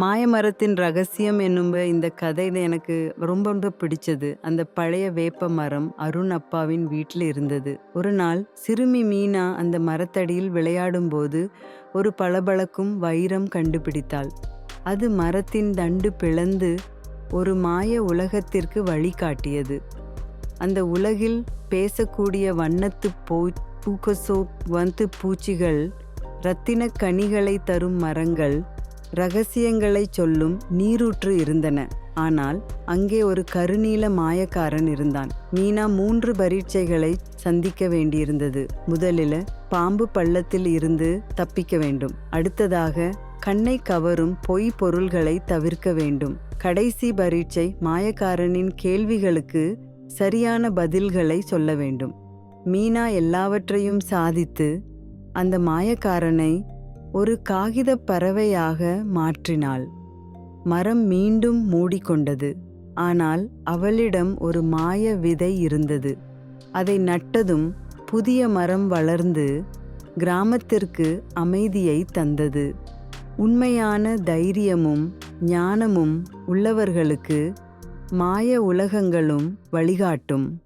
மாயமரத்தின் ரகசியம் என்னும் இந்த கதையில் எனக்கு ரொம்ப ரொம்ப பிடிச்சது. அந்த பழைய வேப்ப மரம் அருண் அப்பாவின் வீட்டில் இருந்தது. ஒரு நாள் சிறுமி மீனா அந்த மரத்தடியில் விளையாடும்போது ஒரு பளபளக்கும் வைரம் கண்டுபிடித்தாள். அது மரத்தின் தண்டு பிளந்து ஒரு மாய உலகத்திற்கு வழிகாட்டியது. அந்த உலகில் பேசக்கூடிய வண்ணத்து போ பூக்கசோ வந்து பூச்சிகள் இரத்தின கனிகளை தரும் மரங்கள் ரகசியங்களைச் சொல்லும் நீரூற்று இருந்தன. ஆனால் அங்கே ஒரு கருநீல மாயக்காரன் இருந்தான். மீனா மூன்று பரீட்சைகளை சந்திக்க வேண்டியிருந்தது. முதலில் பாம்பு பள்ளத்தில் இருந்து தப்பிக்க வேண்டும். அடுத்ததாக கண்ணை கவரும் பொய் பொருள்களை தவிர்க்க வேண்டும். கடைசி பரீட்சை மாயக்காரனின் கேள்விகளுக்கு சரியான பதில்களை சொல்ல வேண்டும். மீனா எல்லாவற்றையும் சாதித்து அந்த மாயக்காரனை ஒரு காகிதப் பறவையாக மாற்றினாள். மரம் மீண்டும் மூடிக்கொண்டது. ஆனால் அவளிடம் ஒரு மாய விதை இருந்தது. அதை நட்டதும் புதிய மரம் வளர்ந்து கிராமத்திற்கு அமைதியை தந்தது. உண்மையான தைரியமும் ஞானமும் உள்ளவர்களுக்கு மாய உலகங்களும் வழிகாட்டும்.